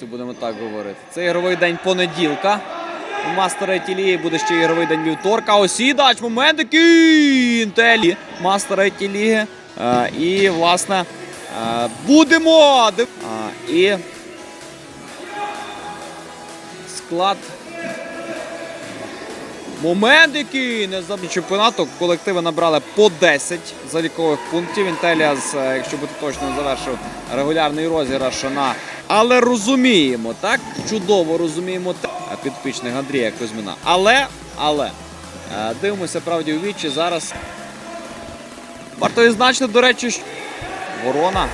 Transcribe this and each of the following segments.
Це будемо так говорити. Це ігровий день понеділка. У мастера Етілії буде ще ігровий день вівторка. Осідач, момент який інтелі мастера Етілії. Е, і, власне, е, будемо. І склад. Момент, який не забив чемпіонату. Колективи набрали по 10 залікових пунктів. Інтеліас, е, якщо бути точним, завершив регулярний розіграш на. Але розуміємо, так? Чудово розуміємо підпічник Андрія Кузьміна. Але, але е, дивимося правді у вічі. Зараз варто відзначити, до речі, що ворона.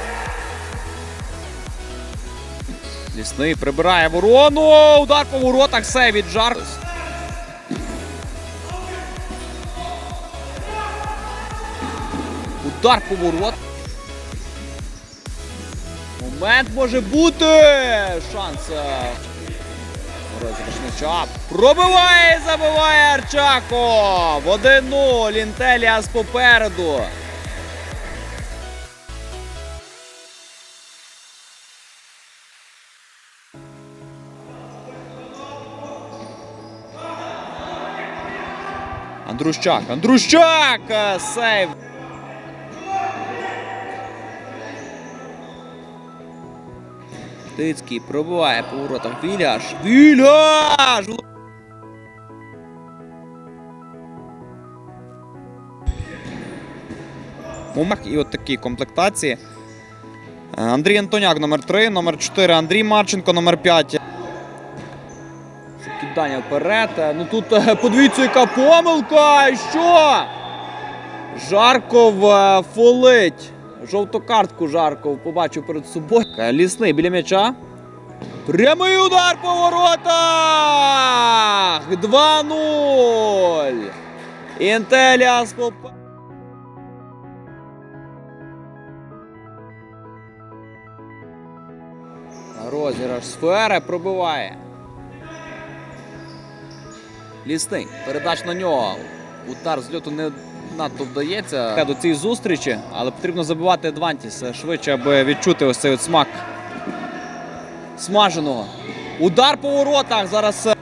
Лісний прибирає ворону. Удар по воротах. Сейв від Жар. Удар по ворот. Момент може бути. Шанс. е, Пробиває і забиває Арчако. В 1-0. Інтеліас попереду. Андрущак. Андрущак! Сейв. Тицький пробиває по воротам. Віляш. Віляш! Момак і от такі комплектації. Андрій Антоняк номер 3, номер 4 Андрій Марченко, номер 5. Кидання вперед. Ну тут е, подивіться, яка помилка! Що? Жарков е, фолить. Жовту картку Жарков побачив перед собою. Е, Лісний біля м'яча. Прямий удар по воротах! 2-0! Інтеліас поп... Розіграш сфери пробиває. Лісний. Передач на нього. Удар з льоту не надто вдається до цієї зустрічі, але потрібно забивати Адвантіс швидше, аби відчути ось цей от смак смаженого. Удар по воротах. Зараз е,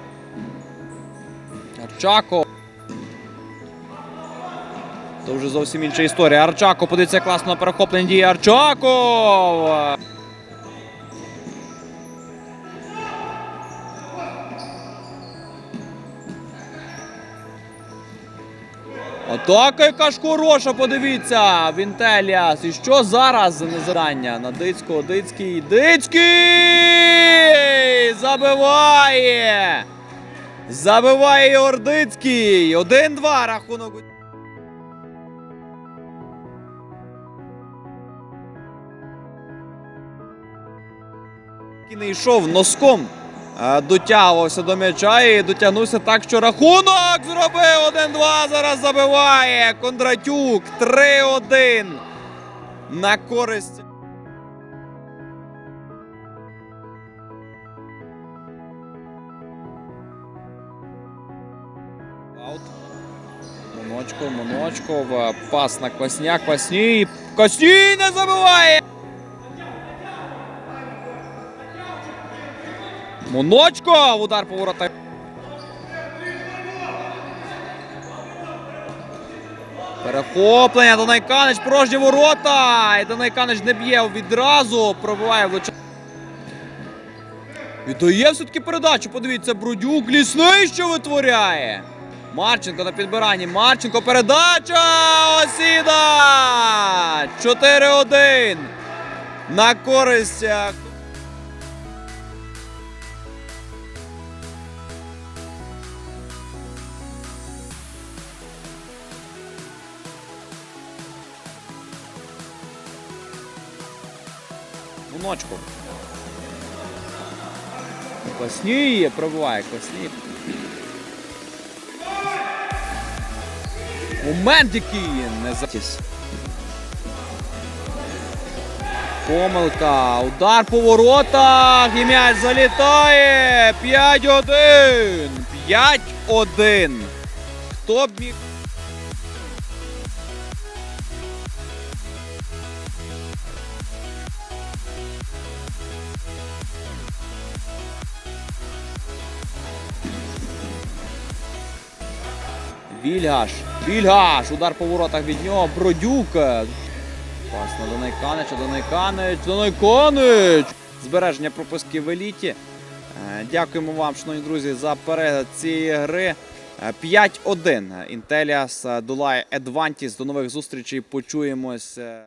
Арчако. То вже зовсім інша історія. Арчако подивіться класно перехоплення дії Арчаков. Атака яка хороша, подивіться, Вінтеліас. І що зараз за незарання на Дицького, Дицький, Дицький! Забиває! Забиває Ігор Дицький! 1-2 рахунок. не йшов носком, дотягувався до м'яча і дотягнувся так, що рахунок зробив 1-2. Зараз забиває Кондратюк 3-1 на користь. Аут. Моночков, Моночков, е, пас на Квасня, Квасній. Квасній не забиває! Моночко! Удар по воротах. Перехоплення. Донайканич порожні ворота. І Донайканич не б'є відразу. Пробиває влучання. Віддає все-таки передачу. Подивіться, Брудюк. Лісний що витворяє. Марченко на підбиранні. Марченко передача. Осіда! 4-1. На користь. Моночков. Класніє, пробиває, класніє. Момент який не затіс. Помилка. Удар по воротах. І м'яч залітає. 5-1. 5-1. Хто б міг. Вільгаш. Вільгаш. Удар по воротах від нього. Бродюк. Пас на Донайканича. Донайканич. Донайканич. Збереження пропуски в еліті. Е, Дякуємо вам, шановні друзі, за перегляд цієї гри. Е, 5-1. Інтеліас долає Едвантіс. До нових зустрічей. Почуємось. е,